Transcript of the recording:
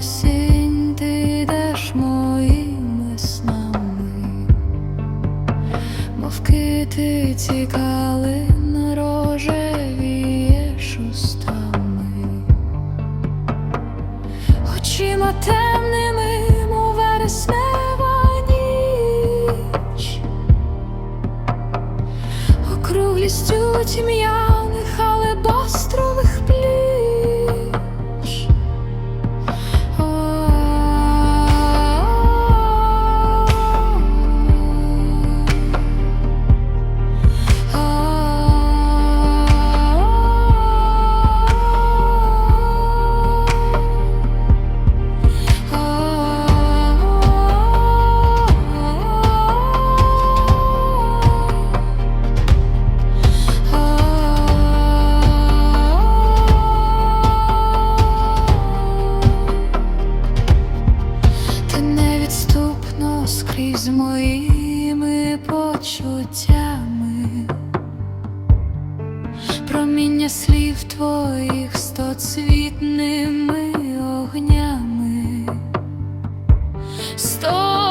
осінь, ти йдеш моїми снами, мовки ти цікали на рожевієш устами, очима темними, мов вереснева округлістю тім'ян. своїми почуттями, проміння слів твоїх стоцвітними огнями. Сто